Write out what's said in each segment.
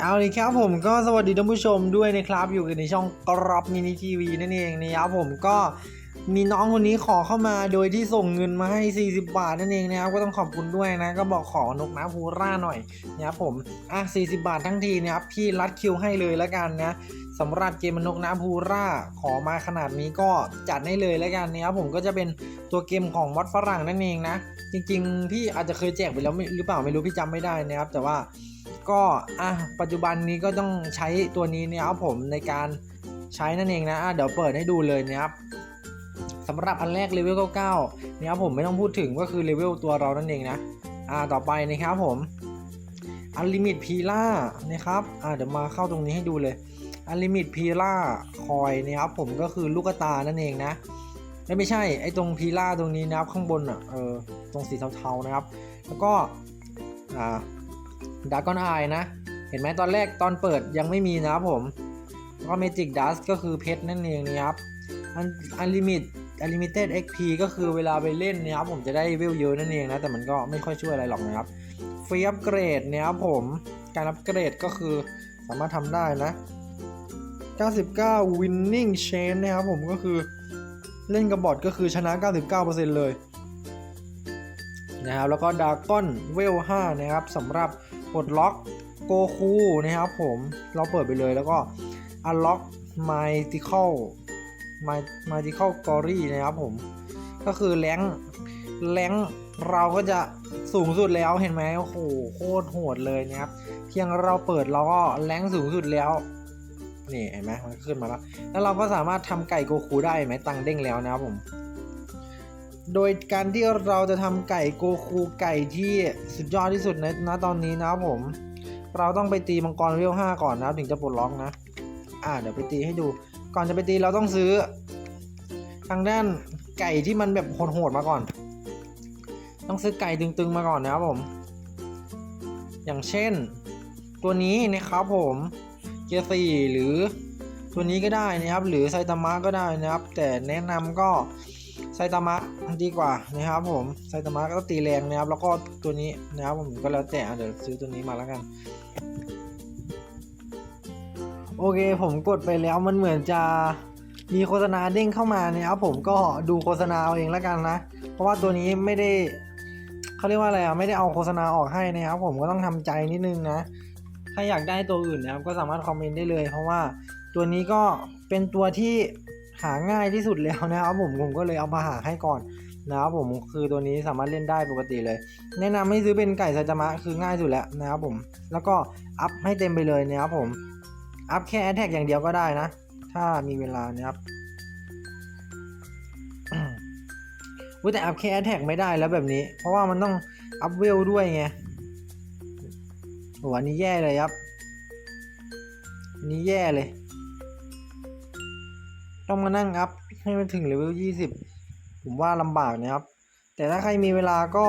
เอาเลยครับผมก็สวัสดีท่านผู้ชมด้วยนะครับ อยู่กันในช่องกรอบมินิทีวีนั่นเองนะครับผมก็ มีน้องคนนี้ขอเข้ามาโดยที่ส่งเงินมาให้ 40 บาทนั่นเองนะครับก็ต้องขอบคุณด้วยนะ ก็บอกขอนกน้ำพูร่าหน่อยนะครับผมอะ40 บาททั้งทีนะครับพี่รัดคิวให้เลยแล้วกันนะสำหรับเกมนกน้ำพูร่าขอมาขนาดนี้ก็จัดให้เลยแล้วกันนะครับผมก็จะเป็นตัวเกมของมอดฝรั่งนั่นเองนะ จริงๆ พี่อาจจะเคยแจกไปแล้วม่หรือเปล่าไม่รู้พี่จำไม่ได้นะครับ แต่ว่าก็อะปัจจุบันนี้ก็ต้องใช้ตัวนี้นะครับผมในการใช้นั่นเองนะะเดี๋ยวเปิดให้ดูเลยนะครับ สำหรับอันแรกเลเวล99นะครับผมไม่ต้องพูดถึงก็คือเลเวลตัวเรานั่นเองนะอ่าต่อไปนะครับผมอันลิมิตพีล่านะครับอ่าเดี๋ยวมาเข้าตรงนี้ให้ดูเลยอันลิมิตพีล่าคอยนะครับผมก็คือลูกตานั่นเองนะไม่ไม่ใช่ไอ้ตรงพีล่าตรงนี้นะครับข้างบนอะเออตรงสีเทาๆนะครับ แล้วก็อ่าดากอนไอนะ เห็นไหมตอนแรกตอนเปิดยังไม่มีนะครับผมแล้วก็เมจิกดัสก็คือเพชรนั่นเองนะครับอันอันลิมิต อันลิมิเต็ดเอ็กพีก็คือเวลาไปเล่นนะครับผมจะได้เวลเยอะนั่นเองนะ แต่มันก็ไม่ค่อยช่วยอะไรหรอกนะครับฟรีอัปเกรดเนี่ยครับผมการอัปเกรดก็คือสามารถทำได้นะ 99 winning chain นะครับผมก็คือเล่นกับบอทก็คือชนะ 99%เลยนะครับแล้วก็ดากอนเวล 5 นะครับสำหรับปลดล็อกโกคูนะครับผมเราเปิดไปเลยแล้วก็อัลล็อกไมติคอล unlock mythical my mythical glory นะครับผม ก็คือแรงแรงเราก็จะสูงสุดแล้วเห็นไหมโอ้โหโคตรโหดเลยนะครับ เพียงเราเปิดเราก็แรงสูงสุดแล้วนี่เห็นไหมมันขึ้นมาแล้ว แล้วเราก็สามารถทำไก่โกคูได้ไหมตังเด้งแล้วนะครับผม โดยการที่เราจะทำไก่โกคูไก่ที่สุดยอดที่สุดในณตอนนี้นะครับผม เราต้องไปตีมังกรเวล5ก่อนนะถึงจะปลดล็อกนะ อ่าเดี๋ยวไปตีให้ดู ก่อนจะไปตีเราต้องซื้อ ทางด้านไก่ที่มันแบบโหดๆมาก่อน ต้องซื้อไก่ตึงๆมาก่อนนะครับผม อย่างเช่น ตัวนี้นะครับผมเกียร์สี่หรือตัวนี้ก็ได้นะครับ หรือไซตามะก็ได้นะครับ แต่แนะนำก็ไซตามะดีกว่านะครับ ผมไซตามะก็ตีแรงนะครับ แล้วก็ตัวนี้นะครับผมก็แล้วแต่เดี๋ยวซื้อตัวนี้มาแล้วกัน โอเคผมกดไปแล้วมันเหมือนจะมีโฆษณาเด้งเข้ามาเนี่ยครับผมก็ดูโฆษณาเอาเองแล้วกันนะ เพราะว่าตัวนี้ไม่ได้เขาเรียกว่าอะไรอะไม่ได้เอาโฆษณาออกให้นะครับ ผมก็ต้องทำใจนิดนึงนะ ถ้าอยากได้ตัวอื่นนะครับก็สามารถคอมเมนต์ได้เลย เพราะว่าตัวนี้ก็เป็นตัวที่หาง่ายที่สุดแล้วนะครับผมผมก็เลยเอามาหาให้ก่อนนะครับผมคือตัวนี้สามารถเล่นได้ปกติเลย แนะนำให้ซื้อเป็นไก่ไซตามะคือง่ายสุดแล้วนะครับผมแล้วก็อัพให้เต็มไปเลยนะครับผม อัพแค่แอ t แทกอย่างเดียวก็ได้นะ ถ้ามีเวลานะครับอุ๊ยแต่อัพแค่แอ t แทกไม่ได้แล้วแบบนี้ เพราะว่ามันต้องอัพเวลด้วยไงโหอันนี้แย่เลยครับ นี้แย่เลย ต้องมานั่งอัพให้มันถึงเลเวลยี่สิบผมว่าลำบากนะครับ แต่ถ้าใครมีเวลาก็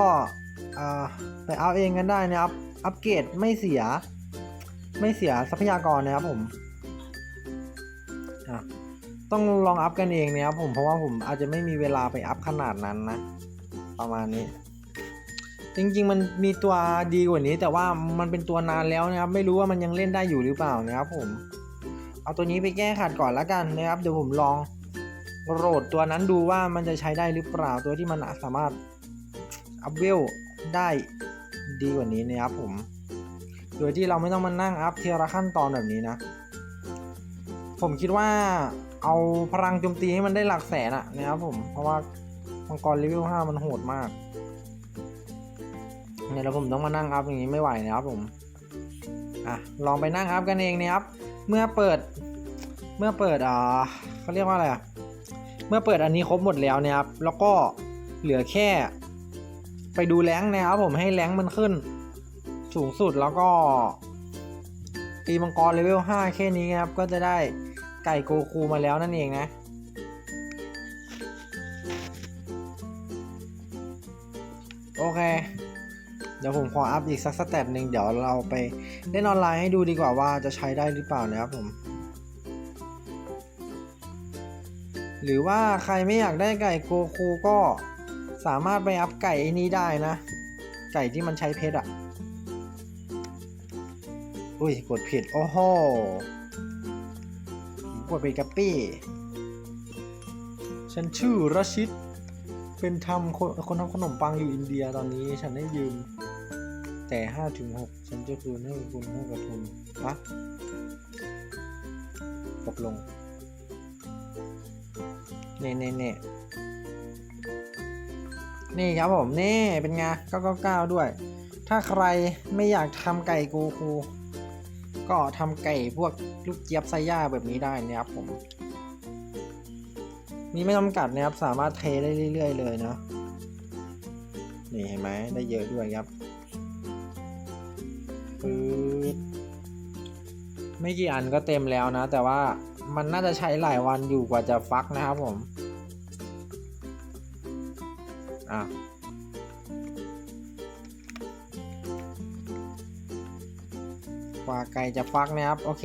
ไปเอาเองกันได้นะครับ อัปเกรดไม่เสีย ไม่เสียทรัพยากรนะครับผมต้องลองอัพกันเองนะครับผมเพราะว่าผมอาจจะไม่มีเวลาไปอัพขนาดนั้นนะ ประมาณนี้ จริงๆมันมีตัวดีกว่านี้ แต่ว่ามันเป็นตัวนานแล้วนะครับ ไม่รู้ว่ามันยังเล่นได้อยู่หรือเปล่านะครับผม เอาตัวนี้ไปแก้ขัดก่อนแล้วกันนะครับเดี๋ยวผมลองโหลดตัวนั้นดูว่ามันจะใช้ได้หรือเปล่าตัวที่มันสามารถอัพเวลได้ดีกว่านี้นะครับผม โดยที่เราไม่ต้องมานั่งอัพเทียละขั้นตอนแบบนี้นะ ผมคิดว่าเอาพลังโจมตีให้มันได้หลักแสนอะนะครับผม เพราะว่ามังกรเลเวล5มันโหดมากเนี่ยแล้วผมต้องมานั่งอัพอย่างนี้ไม่ไหวนะครับผม อะลองไปนั่งอัพกันเองนะครับ เมื่อเปิด เมื่อเปิดอ่าเขาเรียกว่าอะไรอะ เมื่อเปิดอันนี้ครบหมดแล้วนะครับ แล้วก็เหลือแค่ ไปดูแรงนะครับผมให้แรงมันขึ้น สูงสุดแล้วก็ตีมังกรเลเวล 5 แค่นี้ครับ ก็จะได้ไก่โกคูมาแล้วนั่นเองนะ โอเค เดี๋ยวผมขออัพอีกสักสเตตหนึ่งเดี๋ยวเราไปเล่นออนไลน์ให้ดูดีกว่าว่าจะใช้ได้หรือเปล่านะครับผม หรือว่าใครไม่อยากได้ไก่โกคูก็สามารถไปอัพไก่ไอ้นี้ได้นะ ไก่ที่มันใช้เพชรอะ อุ้ยกดผิด โอ้โหผมกดผิดกับปี้ ฉันชื่อรชิต เป็นทำคนคนทำขนมปังอยู่อินเดียตอนนี้ฉันได้ยืม แต่ห้าถึงหกฉันจะคืนให้คุณให้กระทุนอะตกลงเน่เน่เน่นี่ครับผม นี่เป็นไง999ด้วย ถ้าใครไม่อยากทำไก่โกคู ก็ทำไก่พวกลูกเจี๊ยบไซย่าแบบนี้ได้นะครับผม มีไม่จำกัดนะครับ สามารถเทได้เรื่อย ๆ เลยเนาะนี่เห็นไหมได้เยอะด้วยครับปื๊ดไม่กี่อันก็เต็มแล้วนะ แต่ว่ามันน่าจะใช้หลายวันอยู่กว่าจะฟักนะครับผม อะ กว่าไก่จะฟักนะครับโอเค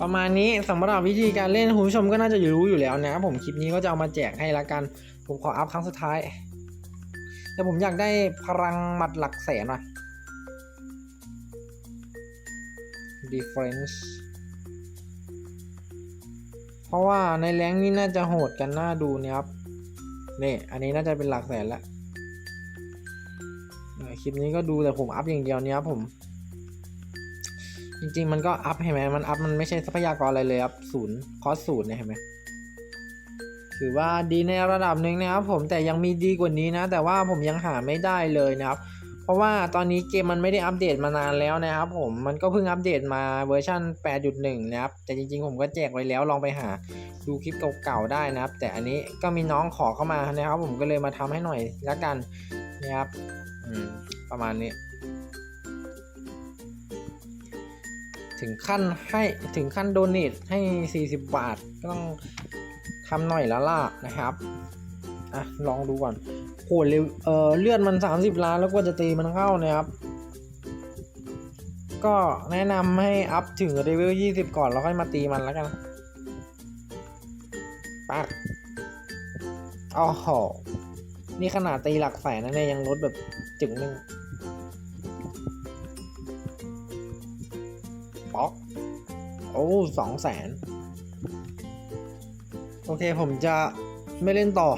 ประมาณนี้สำหรับวิธีการเล่นคุณผู้ชมก็น่าจะรู้อยู่แล้วนะครับผมคลิปนี้ก็จะเอามาแจกให้ละกัน ผมขออัพครั้งสุดท้ายแต่ผมอยากได้พลังหมัดหลักแสนอะ difference เพราะว่าในแรงนี้น่าจะโหดกันน่าดูเนี่ยครับนี่อันนี้น่าจะเป็นหลักแสนละคลิปนี้ก็ดูแต่ผมอัพอย่างเดียวเนี่ยครับผม จริง ๆ มันก็อัพเห็นไหมมันอัพมันไม่ใช่ทรัพยากรอะไรเลยครับศูนย์คอสศูนย์เนี่ยเห็นไหมถือว่าดีในระดับหนึ่งนะครับผมแต่ยังมีดีกว่านี้นะ แต่ว่าผมยังหาไม่ได้เลยนะครับ เพราะว่าตอนนี้เกมมันไม่ได้อัปเดตมานานแล้วนะครับผมมันก็เพิ่งอัปเดตมาเวอร์ชัน8.1 นะครับ แต่จริงๆ ผมก็แจกไว้แล้วลองไปหาดูคลิปเก่าๆได้นะครับ แต่อันนี้ก็มีน้องขอเข้ามานะครับ ผมก็เลยมาทำให้หน่อยละกันนะครับประมาณนี้ ถึงขั้นให้ถึงขั้นโดเนทให้ 40 บาท ก็ต้องทำหน่อยแล้วล่ะนะครับ อะ ลองดูก่อนโหเร็วเออเลือดมัน 30 ล้านแล้วก็จะตีมันเข้านะครับ ก็แนะนำให้อัพถึงเลเวล 20 ก่อนแล้วค่อยมาตีมันแล้วกันปักอ๋อนี่ขนาดตีหลักแสนนะเนี่ยยังลดแบบจึงหนึ่ง ป๊อก โอ้สองแสนโอเคผมจะไม่เล่นต่อ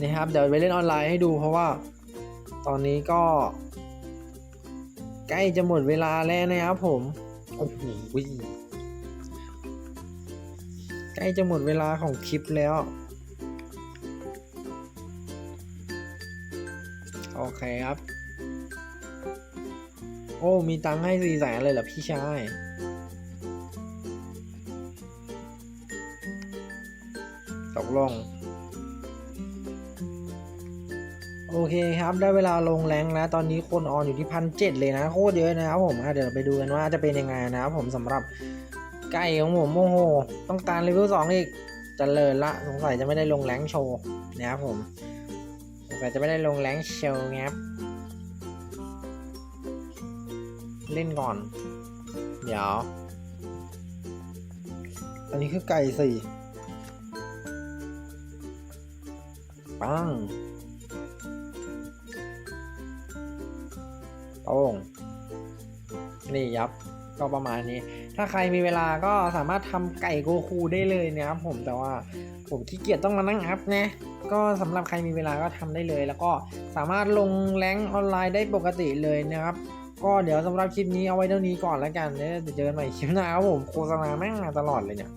นะครับ เดี๋ยวไปเล่นออนไลน์ให้ดูเพราะว่า ตอนนี้ก็ ใกล้จะหมดเวลาแล้วนะครับผม โอ้โหใกล้จะหมดเวลาของคลิปแล้ว โอเคครับ อ้มีตังค์ให้สี่แสนเลยเหรอพี่ชาย ตกลง โอเคครับได้เวลาลงแรงแล้ว ตอนนี้คนออนอยู่ที่พันเจ็ดเลยนะ โคตรเยอะนะครับผมเดี๋ยวไปดูกันว่าจะเป็นยังไงนะครับผมสำหรับไก่ของผมโอ้โห ต้องการเลเวลสองอีกเจริญละ สงสัยจะไม่ได้ลงแรงโชว์นะครับผม สงสัยจะไม่ได้ลงแรงโชว์ครับ เล่นก่อน เดี๋ยว อันนี้คือไก่สี่ปังโป้งนี่ยับก็ประมาณนี้ ถ้าใครมีเวลาก็สามารถทำไก่โกคูได้เลยนะครับผมแต่ว่าผมขี้เกียจต้องมานั่งอัพนะก็สำหรับใครมีเวลาก็ทำได้เลย แล้วก็สามารถลงแรงออนไลน์ได้ปกติเลยนะครับ ก็เดี๋ยวสำหรับคลิปนี้เอาไว้เท่านี้ก่อนแล้วกันเดี๋ยวเจอกันใหม่คลิปหน้าครับผมโฆษณาแม่งมาตลอดเลยเนี่ย